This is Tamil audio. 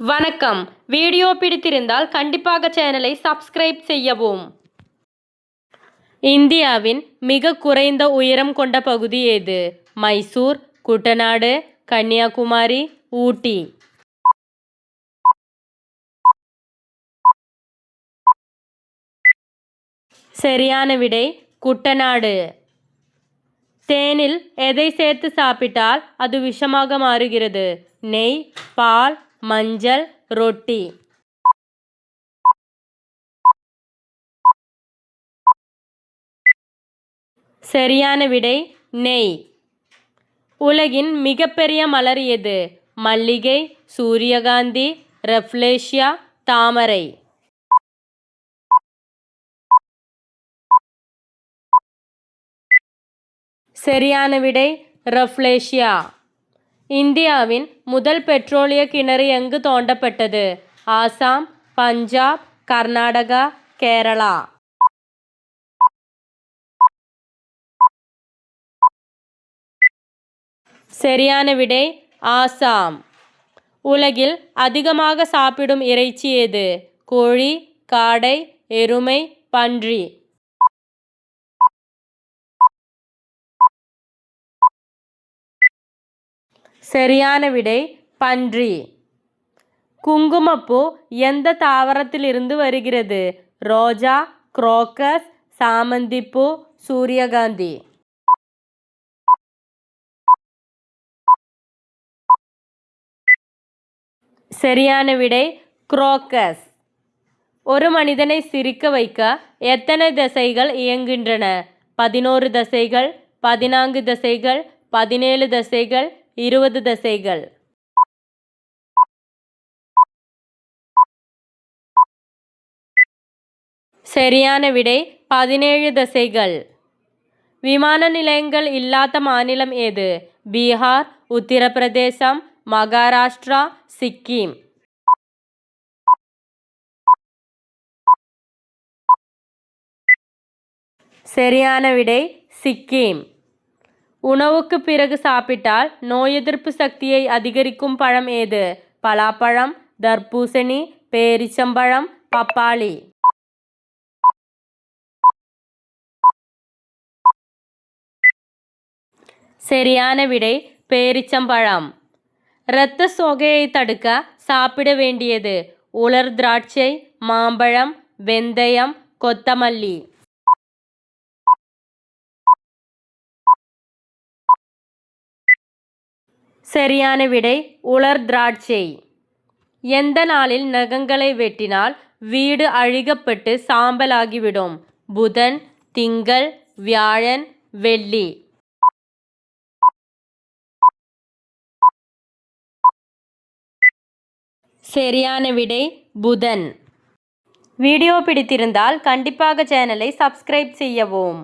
வணக்கம். வீடியோ பிடித்திருந்தால் கண்டிப்பாக சேனலை சப்ஸ்கிரைப் செய்யவும். இந்தியாவின் மிக குறைந்த உயரம் கொண்ட பகுதி எது மைசூர் குட்டநாடு கன்னியாகுமரி ஊட்டி. சரியான விடை குட்டநாடு. தேனில் எதை சேர்த்து சாப்பிட்டால் அது விஷமாக மாறுகிறது? நெய் பால் மஞ்சள் ரொட்டி. சரியான விடை நெய். உலகின் மிகப்பெரிய மலர் எது? மல்லிகை சூரியகாந்தி ரெஃப்லேஷியா தாமரை. சரியான விடை ரெஃப்லேஷியா இந்தியாவின் முதல் பெட்ரோலிய கிணறு எங்கு தோண்டப்பட்டது? ஆசாம் பஞ்சாப் கர்நாடகா கேரளா. சரியான விடை ஆசாம். உலகில் அதிகமாக சாப்பிடும் இறைச்சி எது? கோழி காடை எருமை பன்றி. சரியான விடை பன்றி. குங்குமப்பூ எந்த தாவரத்திலிருந்து வருகிறது? ரோஜா குரோக்கஸ் சாமந்திப்பூ சூரியகாந்தி. சரியான விடை குரோக்கஸ். ஒரு மனிதனை சிரிக்க வைக்க எத்தனை தசைகள் இயங்குகின்றன? பதினோரு தசைகள் பதினான்கு தசைகள் பதினேழு தசைகள் இருபது தசைகள். சரியான விடை பதினேழு தசைகள். விமான நிலையங்கள் இல்லாத மாநிலம் எது? பீகார் உத்தரப்பிரதேசம் மகாராஷ்டிரா சிக்கிம். சரியான விடை சிக்கிம். உணவுக்கு பிறகு சாப்பிட்டால் நோய் எதிர்ப்பு சக்தியை அதிகரிக்கும் பழம் ஏது? பலாப்பழம் தர்பூசணி பேரிச்சம்பழம் பப்பாளி. சரியான விடை பேரிச்சம்பழம். இரத்த சோகையை தடுக்க சாப்பிட வேண்டியது உலர் திராட்சை மாம்பழம் வெந்தயம் கொத்தமல்லி. சரியான விடை உலர் திராட்சை. எந்த நாளில் நகங்களை வெட்டினால் வீடு அழிகப்பட்டு சாம்பலாகிவிடும்? புதன் திங்கள் வியாழன் வெள்ளி. சரியான விடை புதன். வீடியோ பிடித்திருந்தால் கண்டிப்பாக சேனலை சப்ஸ்கிரைப் செய்யவும்.